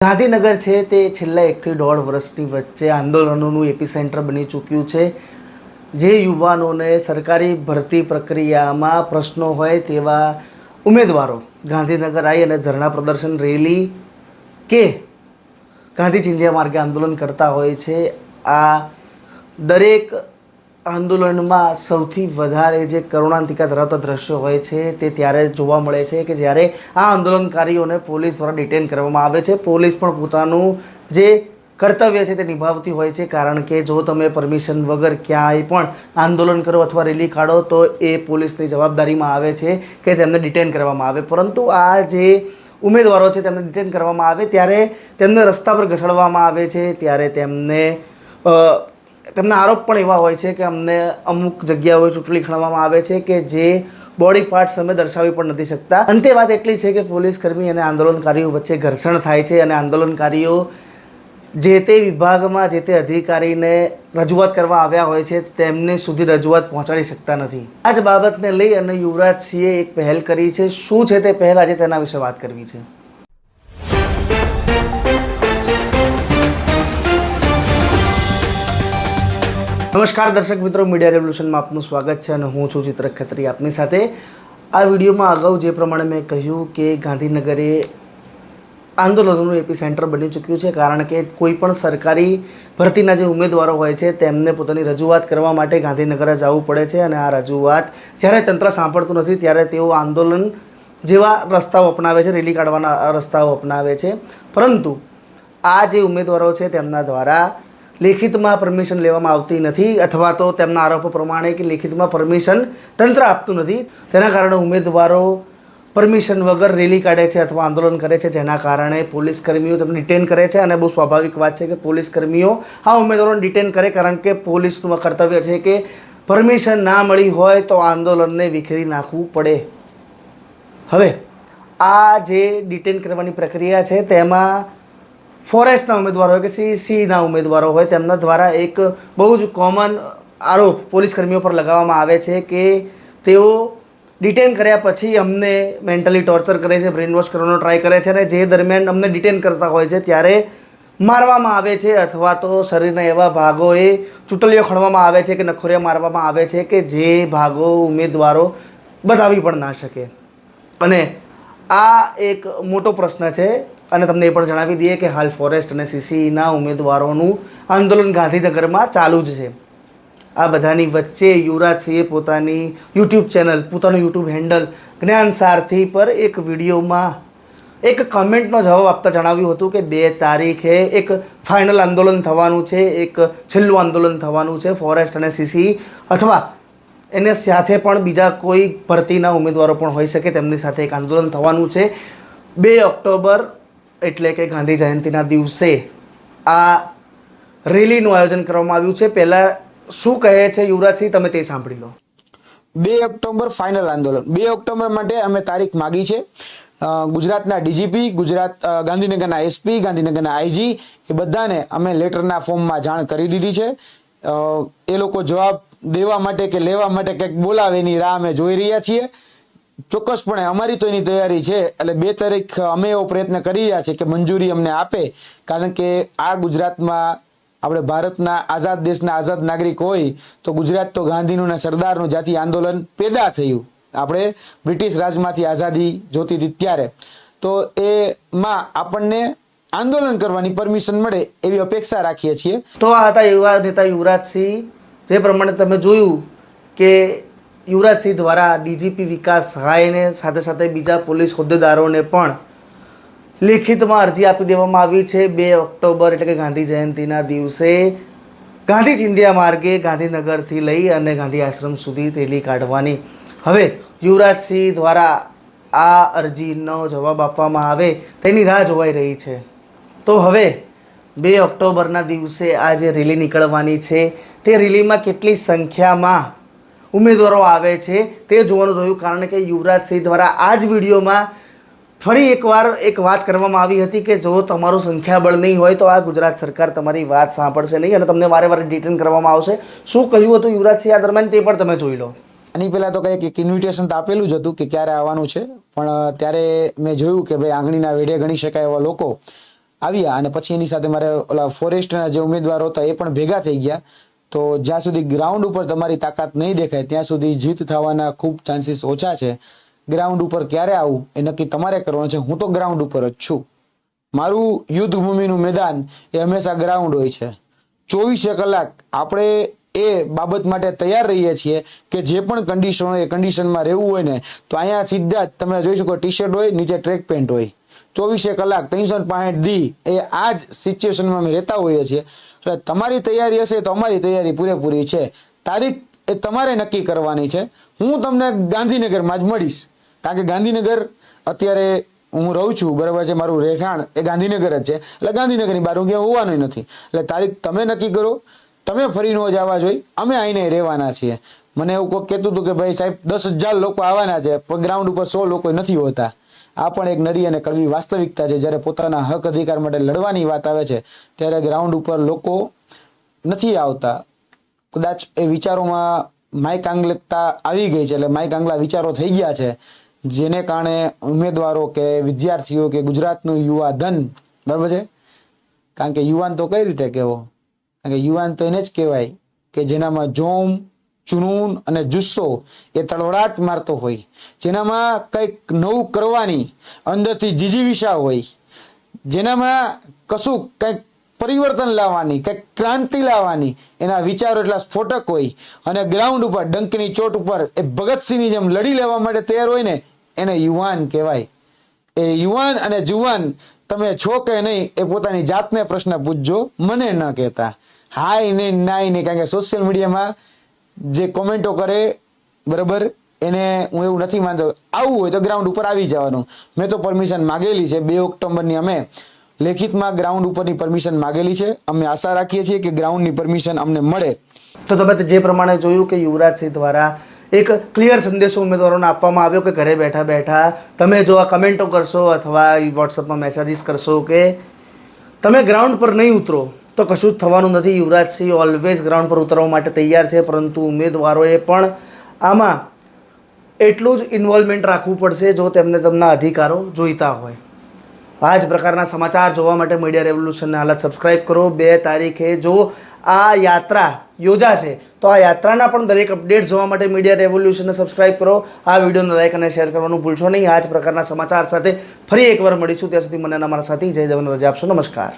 ગાંધીનગર છે તે છેલ્લા એકથી દોઢ વર્ષની વચ્ચે આંદોલનોનું એપી સેન્ટર બની ચૂક્યું છે. જે યુવાનોને સરકારી ભરતી પ્રક્રિયામાં પ્રશ્નો હોય તેવા ઉમેદવારો ગાંધીનગર આવી અને ધરણા પ્રદર્શન રેલી કે ગાંધી ચિંધ્યા માર્ગે આંદોલન કરતા હોય છે, આ દરેક આંદોલનમાં સૌથી વધારે જે કરુણાંતિકા ધરાવતા દ્રશ્યો હોય છે તે ત્યારે જોવા મળે છે કે જ્યારે આ આંદોલનકારીઓને પોલીસ દ્વારા ડિટેન કરવામાં આવે છે, પોલીસ પણ પોતાનું જે કર્તવ્ય છે તે નિભાવતી હોય છે. કારણ કે જો તમે પરમિશન વગર ક્યાંય પણ આંદોલન કરો અથવા રેલી કાઢો તો એ પોલીસની જવાબદારીમાં આવે છે કે તેમને ડિટેન કરવામાં આવે. પરંતુ આ જે ઉમેદવારો છે તેમને ડિટેન કરવામાં આવે ત્યારે તેમને રસ્તા પર ઘસડવામાં આવે છે, ત્યારે તેમને તેમના આરોપ પણ એવા હોય છે કે અમને અમુક જગ્યાઓએ ચૂંટણી ખણવામાં આવે છે કે જે બોડી પાર્ટ્સ અમે દર્શાવી પણ નથી શકતા. અંતે વાત એટલી છે કે પોલીસ કર્મી અને આંદોલનકારીઓ વચ્ચે ઘર્ષણ થાય છે અને આંદોલનકારીઓ જે તે વિભાગમાં જે તે અધિકારીને રજૂઆત કરવા આવ્યા હોય છે તેમને સુધી રજૂઆત પહોંચાડી શકતા નથી. આ જ બાબતને લઈ અને યુવરાજસિંહે એક પહેલ કરી છે. શું છે તે પહેલ? આજે તેના વિશે વાત કરવી છે. નમસ્કાર દર્શક મિત્રો, મીડિયા રેવલ્યુશનમાં આપનું સ્વાગત છે અને હું છું ચિત્ર ખત્રી આપની સાથે. આ વિડીયોમાં અગાઉ જે પ્રમાણે મેં કહ્યું કે ગાંધીનગરે આંદોલનનું એપી સેન્ટર બની ચૂક્યું છે, કારણ કે કોઈ પણ સરકારી ભરતીના જે ઉમેદવારો હોય છે, તેમને પોતાની રજૂઆત કરવા માટે ગાંધીનગર જવું પડે છે અને આ રજૂઆત જ્યારે તંત્ર સાંભળતું નથી, ત્યારે તેઓ આંદોલન જેવા રસ્તાઓ અપનાવે છે, રેલી કાઢવાના રસ્તાઓ અપનાવે છે. પરંતુ આ જે ઉમેદવારો છે, તેમના દ્વારા લેખિતમાં પરમિશન લેવામાં આવતી નથી અથવા તો તેમના આરોપો પ્રમાણે કે લેખિતમાં પરમિશન તંત્ર આપતું નથી. તેના કારણે ઉમેદવારો પરમિશન વગર રેલી કાઢે છે અથવા આંદોલન કરે છે, જેના કારણે પોલીસ કર્મીઓ તેમને ડિટેન કરે છે અને બહુ સ્વાભાવિક વાત છે કે પોલીસ કર્મીઓ આ ઉમેદવારોને ડિટેન કરે કારણ કે પોલીસનું કર્તવ્ય છે કે પરમિશન ના મળી હોય તો આંદોલનને વિખેરી નાખવું પડે. હવે આ જે ડિટેન કરવાની પ્રક્રિયા છે તેમાં ફોરેસ્ટના ઉમેદવારો હોય કે સીસીના ઉમેદવારો હોય, તેમના દ્વારા એક બહુ જ કોમન આરોપ પોલીસ કર્મીઓ પર લગાવવામાં આવે છે કે તેઓ ડિટેન કર્યા પછી અમને મેન્ટલી ટોર્ચર કરે છે બ્રેન વોશ કરવાનો ટ્રાય કરે છે અને જે દરમિયાન અમને ડિટેન કરતા હોય છે ત્યારે મારવામાં આવે છે અથવા તો શરીરના એવા ભાગોએ ચૂંટલીઓ ખણવામાં આવે છે કે નખોરિયા મારવામાં આવે છે કે જે ભાગો ઉમેદવારો બતાવી પણ ના શકે. અને આ એક મોટો પ્રશ્ન છે અને તમને એ પણ જણાવી દઈએ કે હાલ ફોરેસ્ટ અને સીસીના ઉમેદવારોનું આંદોલન ગાંધીનગરમાં ચાલુ જ છે. આ બધાની વચ્ચે યુવરાજસિંહે પોતાની યુટ્યુબ ચેનલ પોતાનું યુટ્યુબ હેન્ડલ જ્ઞાન સારથી પર એક વિડીયોમાં એક કમેન્ટનો જવાબ આપતા જણાવ્યું હતું કે બે તારીખે એક ફાઇનલ આંદોલન થવાનું છે, એક છેલ્લું આંદોલન થવાનું છે ફોરેસ્ટ અને સીસી અથવા એને સાથે પણ બીજા કોઈ ભરતીના ઉમેદવારો પણ હોઈ શકે. તેમની સાથે એક આંદોલન થવાનું છે. બે ઓક્ટોબર એટલે કે ગાંધી જયંતિના દિવસે આ રેલીનું આયોજન કરવામાં આવ્યું છે. પહેલાં શું કહે છે યુવરાજસિંહ? તમે તે સાંભળી લો. બે ઓક્ટોબર ફાઇનલ આંદોલન. બે ઓક્ટોબર માટે અમે તારીખ માગી છે. ગુજરાતના ડીજીપી, ગુજરાત ગાંધીનગરના એસપી, ગાંધીનગરના આઈજી, એ બધાને અમે લેટરના ફોર્મમાં જાણ કરી દીધી છે. એ લોકો જવાબ દેવા માટે કે લેવા માટે કંઈક બોલાવે એની રાહ અમે જોઈ રહ્યા છીએ. ચોક્કસપણે અમારી તો એની તૈયારી છે, એટલે બે તારીખ અમે એવો પ્રયત્ન કરી રહ્યા છીએ કે મંજૂરી અમને આપે, કારણ કે આ ગુજરાતમાં આપણે ભારતના આઝાદ દેશના આઝાદ નાગરિક હોય, તો ગુજરાત તો ગાંધીનું ને સરદારનું જાતિ આંદોલન પેદા થયું. આપણે બ્રિટિશ રાજમાંથી આઝાદી જોતી હતી ત્યારે. તો એમાં આપણને આંદોલન કરવાની પરમિશન મળે એવી અપેક્ષા રાખીએ છીએ. તો આ હતા યુવા નેતા યુવરાજસિંહ જે પ્રમાણે તમે જોયું કે યુવરાજસિંહ દ્વારા ડીજીપી વિકાસ સહાયને સાથે સાથે બીજા પોલીસ હોદ્દેદારોને પણ લેખિતમાં અરજી આપી દેવામાં આવી છે. બે ઓક્ટોબર એટલે કે ગાંધી જયંતિના દિવસે ગાંધી ચિંધ્યા માર્ગે ગાંધીનગરથી લઈ અને ગાંધી આશ્રમ સુધી રેલી કાઢવાની. હવે યુવરાજસિંહ દ્વારા આ અરજીનો જવાબ આપવામાં આવે તેની રાહ જોવાઈ રહી છે. તો હવે બે ઓક્ટોબરના દિવસે આ જે રેલી નીકળવાની છે. તે રેલીમાં કેટલી સંખ્યામાં ઉમેદવારો આવે છે તે જોવાનું રહ્યું કારણ કે યુવરાજસિંહ દ્વારા આ જ વિડીયોમાં ફરી એકવાર એક વાત કરવામાં આવી હતી કે જો તમારું સંખ્યાબળ નહીં હોય તો આ ગુજરાત સરકાર તમારી વાત સાંભળશે નહીં અને તમને વારે વારે ડિટેન કરવામાં આવશે. શું કહ્યું હતું યુવરાજસિંહ આ દરમિયાન તે પણ તમે જોઈ લો. આની પહેલાં તો કંઈક એક ઇન્વિટેશન તો આપેલું જ હતું કે ક્યારે આવવાનું છે. પણ ત્યારે મેં જોયું કે ભાઈ આંગળીના વેઢે ગણી શકાય એવા લોકો આવ્યા અને પછી એની સાથે મારે ઓલા ફોરેસ્ટના જે ઉમેદવારો હતા એ પણ ભેગા થઈ ગયા. તો જ્યાં સુધી ગ્રાઉન્ડ ઉપર તમારી તાકાત નહીં દેખાય, ત્યાં સુધી જીત થવાના ખૂબ ચાન્સીસ ઓછા છે. ગ્રાઉન્ડ ઉપર ક્યારે આવું એ નક્કી તમારે કરવાનું છે. હું તો ગ્રાઉન્ડ ઉપર જ છું. મારું યુદ્ધ ભૂમિનું મેદાન એ હંમેશા ગ્રાઉન્ડ હોય છે. ચોવીસે કલાક આપણે એ બાબત માટે તૈયાર રહીએ છીએ કે જે પણ કન્ડિશન હોય એ કન્ડિશનમાં રહેવું હોય ને, તો અહીંયા સીધા જ તમે જોઈ શકો ટી શર્ટ હોય, નીચે ટ્રેક પેન્ટ હોય. ચોવીસે કલાક ત્રણસો પાંઠ દી એ આ જ સિચ્યુએશનમાં અમે રહેતા હોઈએ છીએ. એટલે તમારી તૈયારી હશે તો અમારી તૈયારી પૂરેપૂરી છે. તારીખ એ તમારે નક્કી કરવાની છે. હું તમને ગાંધીનગરમાં જ મળીશ. કારણ કે ગાંધીનગર અત્યારે હું રહું છું, બરાબર છે, મારું રહેઠાણ એ ગાંધીનગર જ છે. એટલે ગાંધીનગરની બહાર હું ક્યાં હોવાનું નથી. એટલે તારીખ તમે નક્કી કરો, તમે ફરી ન આવવા જોઈએ અમે આવીને રહેવાના છીએ. મને એવું કોઈ કહેતું હતું કે ભાઈ સાહેબ, દસ હજાર લોકો આવવાના છે, પણ ગ્રાઉન્ડ ઉપર સો લોકો નથી હોતા. આ પણ એક નરી અને કડવી વાસ્તવિકતા છે. જ્યારે પોતાના હક અધિકાર માટે લડવાની વાત આવે છે, ત્યારે ગ્રાઉન્ડ ઉપર લોકો નથી આવતા. કદાચ એ વિચારોમાં માઇક આંગલિકતા આવી ગઈ છે, એટલે માઇક આંગલા વિચારો થઈ ગયા છે, જેને કારણે ઉમેદવારો કે વિદ્યાર્થીઓ કે ગુજરાતનું યુવા ધન બરાબર છે? કારણ કે યુવાન તો કઈ રીતે કહેવો? કારણ કે યુવાન તો એને જ કહેવાય કે જેનામાં જોમ ચુનૂન અને જુસ્સો એ તળવડાટ મારતો હોય. જેનામાં કંઈક નવું કરવાની અંદરથી જીજીવિષા હોય. જેનામાં કશું કંઈક પરિવર્તન લાવવાની, કંઈક ક્રાંતિ લાવવાની, એના વિચારો એટલા સ્ફોટક હોય અને ગ્રાઉન્ડ ઉપર, ડંકની ચોટ ઉપર એ ભગતસિંહની જેમ લડી લેવા માટે તૈયાર હોય ને, એને યુવાન કહેવાય. એ યુવાન અને જુવાન, તમે છો કે નહીં, એ પોતાની જાતને પ્રશ્ન પૂછજો, મને ન કહેતા. હાય ને નાય નહીં કારણ કે સોશિયલ મીડિયામાં જે કોમેન્ટો કરે, બરાબર? એને હું એવું નથી માનતો. આવવું હોય તો ગ્રાઉન્ડ ઉપર આવી જવાનું. મેં તો પરમિશન માગેલી છે, બે ઓક્ટોબરની અમે લેખિતમાં ગ્રાઉન્ડ ઉપરની પરમિશન માગેલી છે. અમે આશા રાખીએ છીએ કે ગ્રાઉન્ડની પરમિશન અમને મળે. તો તમે જે પ્રમાણે જોયું કે યુવરાજસિંહ દ્વારા એક ક્લિયર સંદેશો ઉમેદવારોને આપવામાં આવ્યો કે ઘરે બેઠા બેઠા તમે જો આ કમેન્ટો કરશો અથવા વોટ્સઅપમાં મેસેજીસ કરશો કે તમે ગ્રાઉન્ડ પર નહીં ઉતરો તો કશું જ થવાનું નથી. યુવરાજસિંહ ઓલવેઝ ગ્રાઉન્ડ પર ઉતરવા માટે તૈયાર છે, પરંતુ ઉમેદવારોએ પણ આમાં એટલું જ ઇન્વોલ્વમેન્ટ રાખવું પડશે જો તેમને તેમના અધિકારો જોઈતા હોય. આ જ પ્રકારના સમાચાર જોવા માટે મીડિયા રેવોલ્યુશનને હાલત સબસ્ક્રાઇબ કરો. બે તારીખે જો આ યાત્રા યોજાશે, તો આ યાત્રાના પણ દરેક અપડેટ જોવા માટે મીડિયા રેવોલ્યુશનને સબસ્ક્રાઇબ કરો. આ વિડીયોને લાઇક અને શેર કરવાનું ભૂલશો નહીં. આ જ પ્રકારના સમાચાર સાથે ફરી એકવાર મળીશું. ત્યાં સુધી મને અને અમારા સાથી જય જવાન. રજા આપશો. નમસ્કાર.